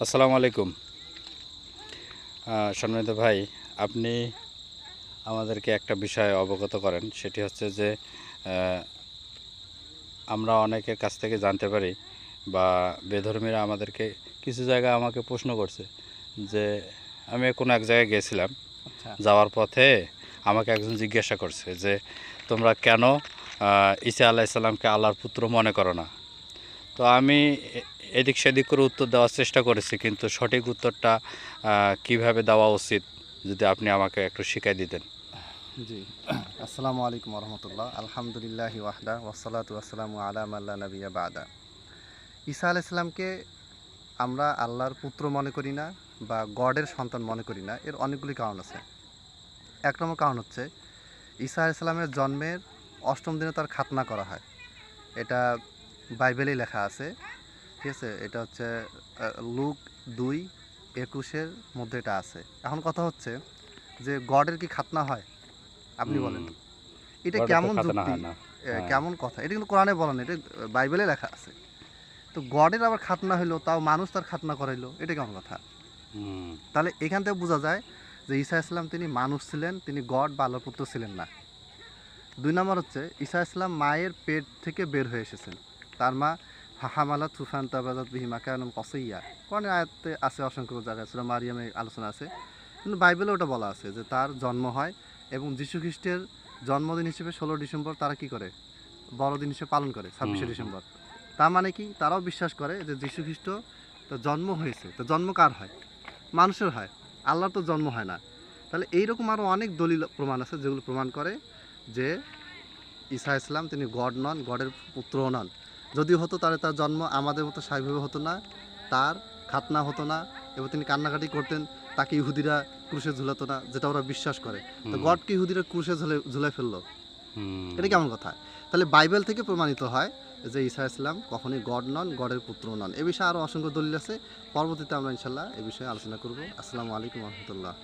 আসসালামু আলাইকুম। সম্মানিত ভাই আপনি আমাদেরকে একটা বিষয় অবগত করেন সেটি হচ্ছে যে আমরা অনেকের কাছ থেকে জানতে পারি বা বেধর্মীরা আমাদেরকে কিছু জায়গা আমাকে প্রশ্ন করছে যে আমি কোনো এক জায়গায় গেছিলাম আচ্ছা। যাওয়ার পথে আমাকে একজন জিজ্ঞাসা করছে যে তোমরা কেন আহ, ঈসা আলাইসাল্লামকে আল্লাহর পুত্র মনে করো না? তো আমি এদিক সেদিক করে উত্তর দেওয়ার চেষ্টা করেছি, কিন্তু সঠিক উত্তরটা কীভাবে দেওয়া উচিত যদি আপনি আমাকে একটু শিখাই দিতেন। জি, আসসালামু আলাইকুম রহমতুল্লাহ আলহামদুলিল্লাহ ওয়াহদা ওয়াসালাতু আসসালামু আলা মাল্লা নবিয়া বাদা। ঈসা আলাইসাল্লামকে আমরা আল্লাহর পুত্র মনে করি না বা গডের সন্তান মনে করি না, এর অনেকগুলি কারণ আছে। এক নম্বর কারণ হচ্ছে, ঈসা আলাইসাল্লামের জন্মের অষ্টম দিনে তার খাতনা করা হয়। এটা বাইবেলেই লেখা আছে ঠিক আছে? এটা হচ্ছে লুক দুই একুশের মধ্যে এটা আছে। এখন কথা হচ্ছে যে গডের কি খাতনা হয়? আপনি বলেন। এটা কেমন যুক্তি? হয়। কেমন কথা? এটা কিন্তু কোরআনে বলেন এটা বাইবেলে লেখা আছে। তো গডের আবার খাতনা হইল তাও মানুষ তার খাতনা করাইলো এটা কেমন কথা? তাহলে এখান থেকে বোঝা যায় যে ঈসা ইসলাম তিনি মানুষ ছিলেন তিনি গড বা আল্লাহর পুত্র ছিলেন না। দুই নম্বর হচ্ছে ঈসা ইসলাম মায়ের পেট থেকে বের হয়ে এসেছেন। তার মা হাহামালা তুফান তাবাদাত বিহিমা কেন কসইয়া কোরআনের আয়াতে আছে অসংখ্য জায়গায় সুরা মারিয়ামে আলোচনা আছে। কিন্তু বাইবেলে ওটা বলা আছে যে তার জন্ম হয় এবং যীশু খ্রিস্টের জন্মদিন হিসেবে ষোলো ডিসেম্বর তারা কি করে? বড়দিন হিসেবে পালন করে ছাব্বিশে ডিসেম্বর। তার মানে কি? তারাও বিশ্বাস করে যে যীশু খ্রিস্ট তার জন্ম হয়েছে। তো জন্ম কার হয়? মানুষের হয়। আল্লাহর তো জন্ম হয় না। তাহলে এইরকম আরও অনেক দলিল প্রমাণ আছে যেগুলো প্রমাণ করে যে ঈসা ইসলাম তিনি গড নন গডের পুত্রও নন। যদি হতো তাহলে তার জন্ম আমাদের মতো স্বাভাবিকভাবে হতো না তার খাতনা হতো না এবং তিনি কান্নাকাটি করতেন তাকে ইহুদিরা ক্রুশে ঝুলাতো না যেটা ওরা বিশ্বাস করে। তো গডকে ইহুদিরা ক্রুশে ঝুলে ঝুলাই ফেলল। এটা কেমন কথা? তাহলে বাইবেল থেকে প্রমাণিত হয় যে ঈসা ইসলাম কখনোই গড নন গডের পুত্র নন। এ বিষয়ে আরও অসংখ্য দলিল আছে। পরবর্তীতে আমরা ইনশাল্লাহ এ বিষয়ে আলোচনা করব। আসসালামু আলাইকুম রহমতুল্লাহ।